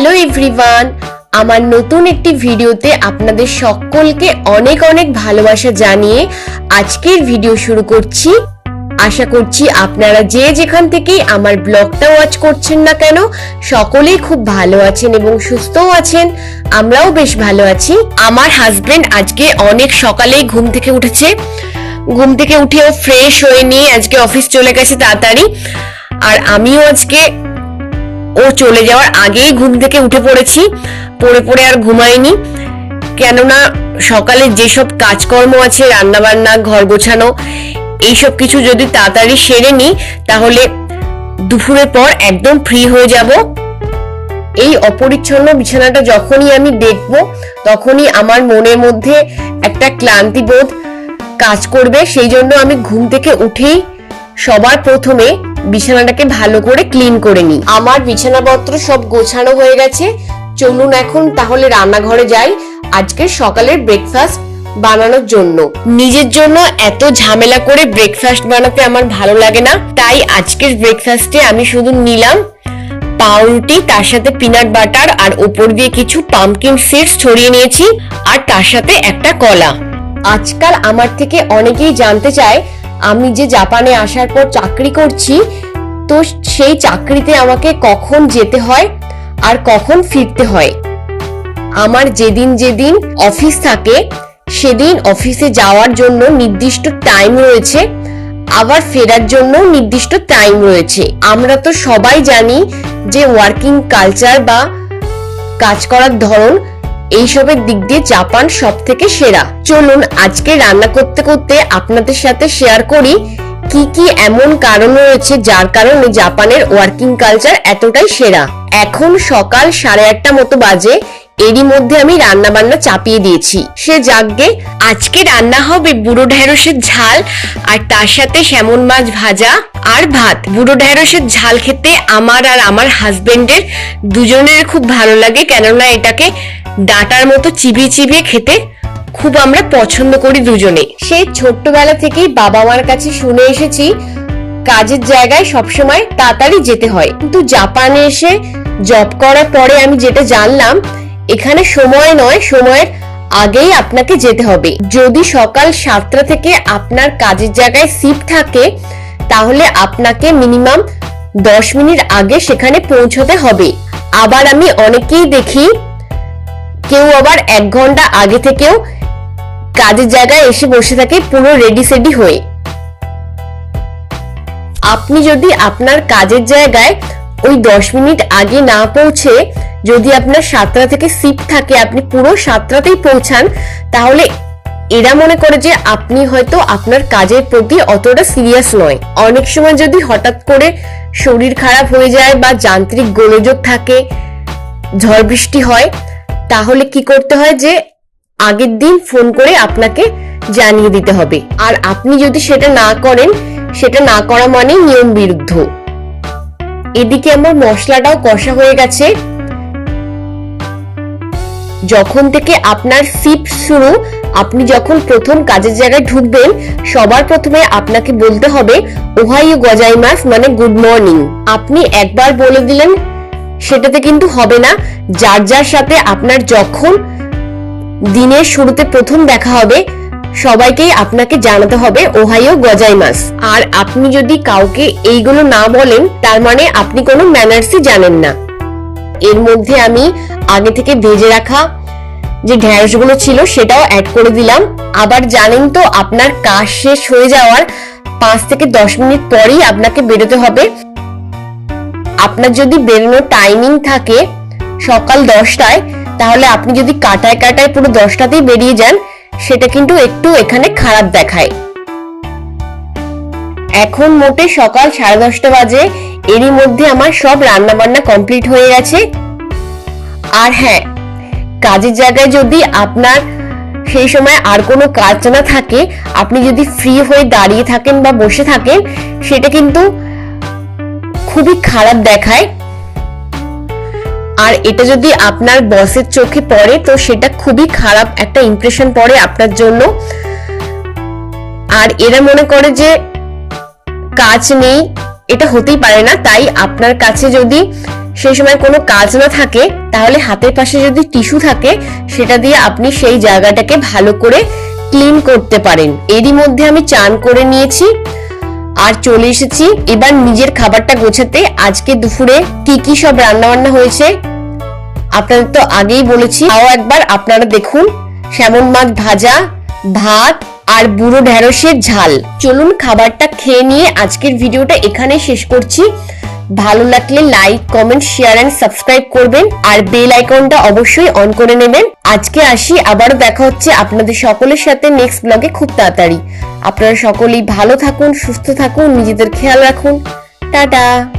Hello everyone, আমার নতুন একটি ভিডিওতে আপনাদের সকলকে অনেক অনেক ভালোবাসা জানিয়ে আজকের ভিডিও শুরু করছি। আশা করছি আপনারা যে যেখান থেকেই আমার ব্লগটা ওয়াচ করছেন না কেন, সকলেই খুব ভালো আছেন এবং সুস্থও আছেন, আমরাও বেশ ভালো আছি। আমার হাজবেন্ড আজকে অনেক সকালেই ঘুম থেকে উঠেছে। ঘুম থেকে উঠেও ফ্রেশ হয়ে নিয়ে আজকে অফিস চলে গেছে তাড়াতাড়ি। আর আমিও আজকে ও চলে যাওয়ার আগেই ঘুম থেকে উঠে পড়েছি। পড়ে পড়ে আর ঘুমাইনি। কেননা সকালে যেসব কাজকর্ম আছে রান্না বান্না ঘর গোছানো, এইসব কিছু যদি তাড়াতাড়ি সেরে নিই, তাহলে দুপুরের পর একদম ফ্রি হয়ে যাব। এই অপরিচ্ছন্ন বিছানাটা যখনই আমি দেখব, তখনই আমার মনের মধ্যে একটা ক্লান্তি বোধ কাজ করবে। সেই জন্য আমি ঘুম থেকে উঠেই সবার প্রথমে বিছানাটাকে ভালো করে ক্লিন করে নিই। আমার বিছানাপত্র সব গোছানো হয়ে গেছে। চলুন এখন তাহলে রান্নাঘরে যাই আজকে সকালের ব্রেকফাস্ট বানানোর জন্য। নিজের জন্য এত ঝামেলা করে ব্রেকফাস্ট বানাতে আমার ভালো লাগে না। তাই আজকের ব্রেকফাস্টে আমি শুধু নিলাম পাউরুটি, তার সাথে পিনাট বাটার আর ওপর দিয়ে কিছু পামকিন সিডস ছড়িয়ে নিয়েছি। আর তার সাথে একটা কলা। আজকাল আমার থেকে অনেকেই জানতে চায় আমি যে জাপানে আসার পর চাকরি করছি, তো সেই চাকরিতে আমাকে কখন যেতে হয় আর কখন ফিরতে হয়? আমার যেদিন যেদিন অফিস থাকে, সেদিন অফিসে যাওয়ার জন্য নির্দিষ্ট টাইম রয়েছে, আবার ফেরার জন্য নির্দিষ্ট টাইম রয়েছে। আমরা তো সবাই জানি যে ওয়ার্কিং কালচার বা কাজ করার ধরন এইসবের দিক দিয়ে জাপান সব থেকে সেরা। চলুন আজকে রান্না করতে করতে আপনাদের সাথে শেয়ার করি কি কি এমন কারণ রয়েছে যার কারণে জাপানের ওয়ার্কিং কালচার এতটাই সেরা। এখন সকাল সাড়ে আটটা মতো বাজে, এরই মধ্যে আমি রান্না বান্না চাপিয়ে দিয়েছি। সে যাকগে, আজকে রান্না হবে বুড়ো ঢেঁড়সের ঝাল আর তার সাথে স্যামন মাছ ভাজা। আর ভাত। বুড়ো ঢেঁড়সের ঝাল খেতে আমার আর আমার হাজবেন্ডের দুজনের খুব ভালো লাগে, কেননা এটাকে ডাটার মতো চিবিয়ে চিবিয়ে খেতে খুব আমরা পছন্দ করি দুজনে। সেই ছোট্টবেলা থেকেই বাবা মার কাছে শুনে এসেছি, কাজের জায়গায় সবসময় তাড়াতাড়ি যেতে হয়। কিন্তু জাপানে এসে জব করার পরে আমি যেটা জানলাম, এখানে সময় নয়, সময়ের আগেই আপনাকে যেতে হবে। যদি সকাল সাতটা থেকে আপনার কাজের জায়গায় সিট থাকে তাহলে আপনাকে মিনিমাম দশ মিনিট আগে সেখানে পৌঁছতে হবে। আবার আমি অনেকেই দেখি, কেউ আবার এক ঘণ্টা আগে থেকেও কাজের জায়গায় এসে বসে থাকে পুরো রেডি সেডি হয়ে। আপনি যদি আপনার কাজের জায়গায় ওই দশ মিনিট আগে না পৌঁছে, যদি আপনার সাতটা থেকে সিট থাকে, আপনি পুরো সাতটাতেই পৌঁছান, তাহলে এরা মনে করে যে আপনি হয়তো আপনার কাজের প্রতি অতটা সিরিয়াস নয়। অনেক সময় যদি হঠাৎ করে শরীর খারাপ হয়ে যায় বা যান্ত্রিক গোলযোগ থাকে, ঝড় বৃষ্টি হয়, তাহলে কি করতে হয় যে আগের দিন ফোন করে আপনাকে জানিয়ে দিতে হবে। আর আপনি যদি সেটা না করেন, সেটা না করা মানে নিয়ম বিরুদ্ধ। এদিকে আমার মশলাটাও কষা হয়ে গেছে। যখন থেকে আপনার সিপ শুরু আপনি যখন প্রথম কাজের জায়গায় ঢুকবেন, সবার প্রথমে আপনাকে বলতে হবে ওহাইও গজাইমাস মানে গুড মর্নিং। আপনি একবার বলে দিলেন, সেটাতে কিন্তু হবে না। যার যার সাথে আপনার যখন দিনের শুরুতে প্রথম দেখা হবে, সবাইকেই আপনাকে জানাতে হবে ওহাইও গজাইমাস। আর আপনি যদি কাউকে এইগুলো না বলেন, তার মানে আপনি কোনো ম্যানার্সই জানেন না। এর মধ্যে আমি আগে থেকে ভেজে রাখা যে ঢ্যাঁড়সগুলো ছিল সেটাও অ্যাড করে দিলাম। আবার জানেন তো, আপনার কাজ শেষ হয়ে যাওয়ার পাঁচ থেকে দশ মিনিট পরেই আপনাকে বেরোতে হবে। আপনার যদি বেরোনোর টাইমিং থাকে সকাল দশটায়, তাহলে আপনি যদি কাটায় কাটায় পুরো দশটাতেই বেরিয়ে যান, সেটা কিন্তু একটু এখানে খারাপ দেখায়। এখন মোটে সকাল সাড়ে দশটা বাজে, এরই মধ্যে আমার সব রান্না বান্না কমপ্লিট হয়ে গেছে। আর হ্যাঁ কাজের জায়গায় যদি আপনার সেই সময় আর কোনো কাজ না থাকে, আপনি যদি ফ্রি হয়ে দাঁড়িয়ে থাকেন বা বসে থাকেন, সেটা কিন্তু খুবই খারাপ দেখায়। আর এটা যদি আপনার বসের চোখে পড়ে, তো সেটা খুবই খারাপ একটা ইমপ্রেশন পড়ে আপনার জন্য। আর এরা মনে করে যে কাজ নেই, এটা হতেই পারে না। তাই আপনার কাছে যদি সেই সময় কোনো কাজ না থাকে, তাহলে হাতের পাশে যদি টিস্যু থাকে, সেটা দিয়ে আপনি সেই জায়গাটাকে ভালো করে ক্লিন করতে পারেন। এরই মধ্যে আমি চান করে নিয়েছি আর চলে এসেছি। এবার নিজের খাবারটা গোছাতে আজকে দুপুরে কি কি সব রান্না বান্না হয়েছে আপনাদের তো আগেই বলেছি। তাও একবার আপনারা দেখুন শ্যামন মাছ ভাজা, ভাত আর বুড়ো ঢেঁড়সের ঝাল। চলুন খাবারটা খেয়ে নিয়ে আজকের ভিডিওটা এখানে শেষ করছি। ভালো লাগলে like comment share and subscribe করবেন। আর বেল আইকনটা অবশ্যই অন করে নেবেন। আজকে আসি, আবারও দেখা হচ্ছে আপনাদের সকলের সাথে নেক্সট ব্লগে খুব তাড়াতাড়ি। আপনারা সকলেই ভালো থাকুন, সুস্থ থাকুন, নিজেদের খেয়াল রাখুন। টাটা!